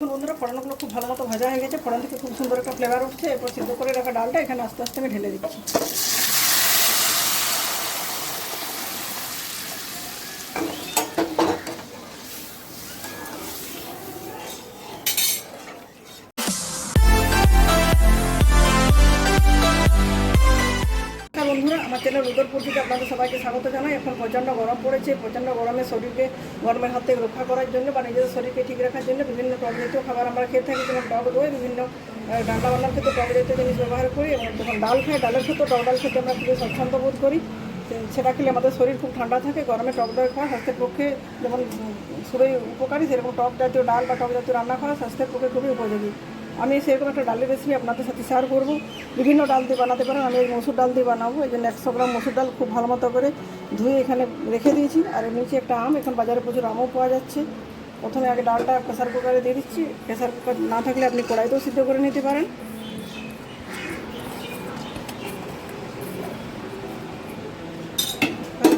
বন্ধুরা, ফোড়ানোগুলো খুব ভালো মতো ভাজা হয়ে গেছে। ফোড়ন থেকে খুব সুন্দর একটা ফ্লেভার উঠছে। এরপর সিদ্ধ করে রাখা ডালটা এখানে আস্তে আস্তে আমি ঢেলে দিচ্ছি। চ্যানেল উদরপুর থেকে আপনাদের সবাইকে স্বাগত জানাই। এখন প্রচণ্ড গরম পড়েছে। প্রচণ্ড গরমে শরীরকে গরমের হাত থেকে রক্ষা করার জন্য বা নিজেদের শরীরকে ঠিক রাখার জন্য বিভিন্ন টক জাতীয় খাবার আমরা খেয়ে থাকি, যেমন টক দই, বিভিন্ন ডান্ডা বান্নার ক্ষেত্রে টক জাতীয় জিনিস ব্যবহার করি এবং যখন ডাল খাই, ডালের ক্ষেত্রে, টক ডাল খেতে আমরা খুবই স্বচ্ছন্দ বোধ করি। সেটা খেলে আমাদের শরীর খুব ঠান্ডা থাকে, গরমে টক দই খাওয়া স্বাস্থ্যের পক্ষে যেমন খুবই উপকারী। সেরকম টক জাতীয় ডাল বা টক জাতীয় রান্না খাওয়া স্বাস্থ্যের পক্ষে খুবই উপযোগী। আমি সেরকম একটা ডালের রেসিপি আপনাদের সাথে শেয়ার করব। বিভিন্ন ডাল দিয়ে বানাতে পারেন, আমি এই মসুর ডাল দিয়ে বানাবো। এই জন্য একশো গ্রাম মসুর ডাল খুব ভালো মতো করে ধুয়ে এখানে রেখে দিয়েছি। আর এর নিচে একটা আম, এখন বাজারে প্রচুর আমও পাওয়া যাচ্ছে। প্রথমে আগে ডালটা প্রেসার কুকারে দিয়ে দিচ্ছি। প্রেসার কুকার না থাকলে আপনি কড়াইতেও সিদ্ধ করে নিতে পারেন।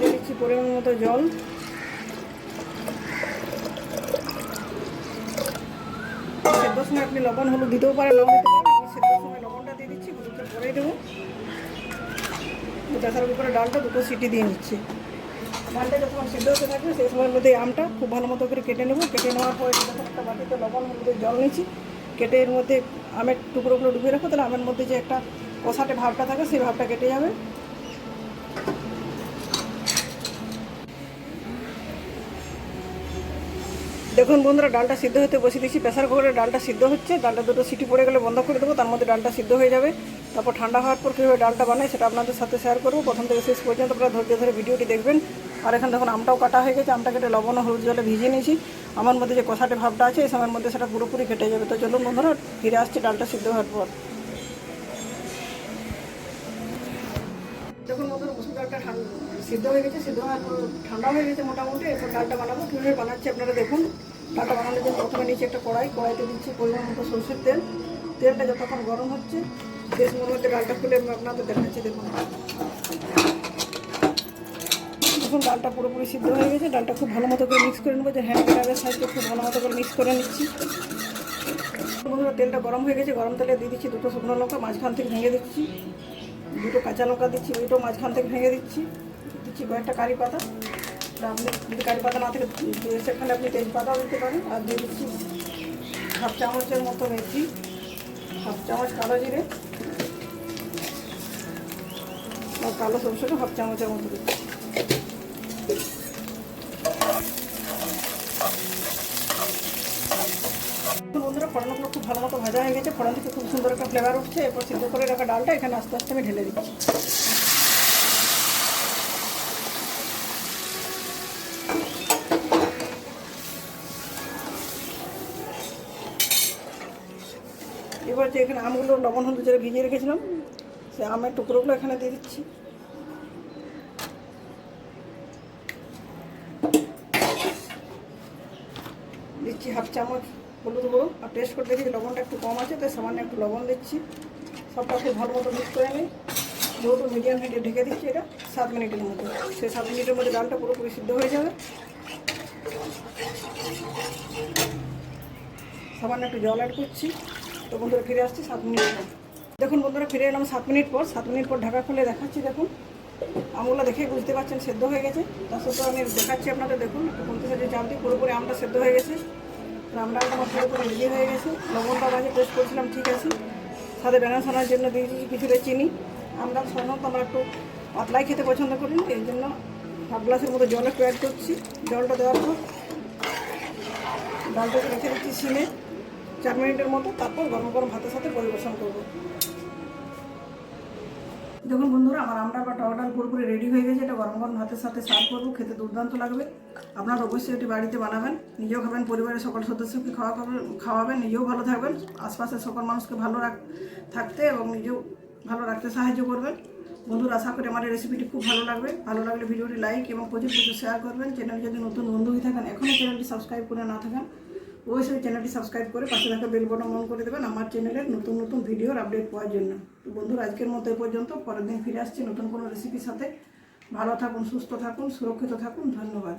দিয়ে দিচ্ছি পরিমাণ মতো জল। সেদ্ধর সময় আপনি লবণ, হলুদ দিতেও পারেন, লবণ দিতে পারেন, আমি সেদ্ধর সময় লবণটা দিয়ে দিচ্ছি, হলুদটা পরেই দেবো। প্রেসার কুকারে ডালটা দুটো সিটি দিয়ে নিচ্ছি। ডালটা যখন সিদ্ধ হতে থাকবে, সেই সময়ের মধ্যে আমটা খুব ভালো মতো করে কেটে নেব। কেটে নেওয়ার পরে একটা বাটিতে লবণ, হলুদের জল নিচ্ছি। কেটে এর মধ্যে আমের টুকরোগুলো ডুবিয়ে রাখো তাহলে আমের মধ্যে যে একটা কষাটে ভাবটা থাকে, সেই ভাবটা কেটে যাবে। দেখুন বন্ধুরা, ডালটা সিদ্ধ হতে বসে দিচ্ছি প্রেসার কুকারে ডালটা সিদ্ধ হচ্ছে, ডালটা দুটো সিটি পড়ে গেলে বন্ধ করে দেবো, তার মধ্যে ডালটা সিদ্ধ হয়ে যাবে। তারপর ঠান্ডা হওয়ার পর কীভাবে ডালটা বানাই সেটা আপনাদের সাথে শেয়ার করব। প্রথম থেকে শেষ পর্যন্ত আপনারা ধৈর্য ধরে ভিডিওটি দেখবেন। আর এখন দেখুন, আমটাও কাটা হয়ে গেছে, আমটা কেটে লবণ হলুদ জলে ভিজিয়ে নিয়েছি। আমার মধ্যে যে কষাটে ভাবটা আছে, এই সময়ের মধ্যে সেটা পুরোপুরি কেটে যাবে। তো চলুন বন্ধুরা, ফিরে আসছে ডালটা সিদ্ধ হওয়ার পর। সিদ্ধ হয়ে গেছে, সিদ্ধ হওয়ার ঠান্ডা হয়ে গেছে মোটামুটি, এরপর ডালটা বানাবো। কীভাবে বানাচ্ছি আপনারা দেখুন। ডালটা বানানোর জন্য প্রথমে নিচে একটা কড়াই, কড়াইতে দিচ্ছি পরিমাণ মতো সরষের তেল। তেলটা যতক্ষণ গরম হচ্ছে সময়ের মধ্যে ডালটা খুলে আমি আপনাদের দেখাচ্ছি, দেখুন। দেখুন, ডালটা পুরোপুরি সিদ্ধ হয়ে গেছে। ডালটা খুব ভালো মতো করে মিক্স করে নেব। যে হ্যান্ড গ্রামের সাহায্যে খুব ভালো মতো করে মিক্স করে নিচ্ছি। বন্ধুরা, তেলটা গরম হয়ে গেছে। গরম তেলে দিয়ে দিচ্ছি দুটো শুকনো লঙ্কা, মাঝখান থেকে ভেঙে দিচ্ছি। দুটো কাঁচা লঙ্কা দিচ্ছি ওইটাও মাঝখান থেকে ভেঙে দিচ্ছি। দিচ্ছি কয়েকটা কারি পাতা। আপনি যদি কারি পাতা না থাকে সেখানে আপনি তেজপাতাও দিতে পারেন। আর দিয়ে দিচ্ছি হাফ চামচের মতো মেথি, হাফ চামচ কালো জিরে আর কালো সরষেটা হাফ চামচের মতো দিচ্ছি বন্ধুরা খুব ভালো মতো ভাজা হয়ে গেছে। ফোড়ন থেকে খুব সুন্দর একটা ফ্লেভার উঠছে। এরপর সিদ্ধ করে রাখা ডালটা এখানে আস্তে আস্তে আমি ঢেলে দিচ্ছি। এবার যে এখানে আমগুলো লবণ হলুদ জলে ভিজিয়ে রেখেছিলাম, সে আমের টুকরোগুলো এখানে দিয়ে দিচ্ছি। দিচ্ছি হাফ চামচ হলুদ গুঁড়ো, আর টেস্ট করে দেখি লবণটা একটু কম আছে, তাই সামান্য একটু লবণ দিচ্ছি। সবটা খুব ভালো মতো মিক্স করে নিই। যেহেতু মিডিয়াম হিটে ঢেকে দিচ্ছি এটা, সাত মিনিটের মধ্যে। সেই সাত মিনিটের মধ্যে ডালটা পুরোপুরি সিদ্ধ হয়ে যাবে। সামান্য একটু জল অ্যাড করছি। তো বন্ধুরা ফিরে আসছি সাত মিনিট পর। দেখুন বন্ধুরা, ফিরে এলাম সাত মিনিট পর। সাত মিনিট পর ঢাকা খুলে দেখাচ্ছি, দেখুন। আমগুলো দেখেই বুঝতে পারছেন, সেদ্ধ হয়ে গেছে। তার সাথে আমি দেখাচ্ছি আপনাদের, দেখুন, একটু বলতে যে চালটি পুরোপুরি আমটা সেদ্ধ হয়ে গেছে। রামডাল আমার পুরোপুরি রেডি হয়ে গেছে। লবণটা মাঝে টেস্ট করছিলাম, ঠিক আছে। সাথে ব্যানার ছানার জন্য দিয়েছি কিছুটা চিনি। আমরা সাধারণত আমরা একটু পাতলাই খেতে পছন্দ করি এই জন্য হাফ গ্লাসের মতো জল একটু অ্যাড করছি। জলটা দেওয়ার পর ডালটাকে রেখে দিচ্ছি সিমে চার মিনিটের মতো তারপর গরম গরম ভাতের সাথে পরিবেশন করব। দেখুন বন্ধুরা, আমার আমটা বা ডাল পুরোপুরি রেডি হয়ে গেছে। এটা গরম গরম ভাতের সাথে সার্ভ করব, খেতে দুর্দান্ত লাগবে। আপনারা অবশ্যই এটি বাড়িতে বানাবেন, নিজেও খাবেন, পরিবারের সকল সদস্যকে খাওয়া খাওয়াবেন, নিজেও ভালো থাকবেন, আশপাশের সকল মানুষকে ভালো রাখ, থাকতে এবং নিজেও ভালো রাখতে সাহায্য করবেন। বন্ধুরা, আশা করি আমার এই রেসিপিটি খুব ভালো লাগবে। ভালো লাগলে ভিডিওটি লাইক এবং প্রচুর প্রচুর শেয়ার করবেন। চ্যানেল যদি নতুন বন্ধু হয়ে থাকেন, এখনও চ্যানেলটি সাবস্ক্রাইব করে না থাকেন অবশ্যই চ্যানেলটি সাবস্ক্রাইব করে পাশে থাকা বেল বটন অন করে দেবেন আমার চ্যানেলের নতুন নতুন ভিডিওর আপডেট পাওয়ার জন্য। তো বন্ধুরা, আজকের মতো এ পর্যন্ত। পরের দিন ফিরে আসছি নতুন কোনো রেসিপির সাথে। ভালো থাকুন, সুস্থ থাকুন, সুরক্ষিত থাকুন। ধন্যবাদ।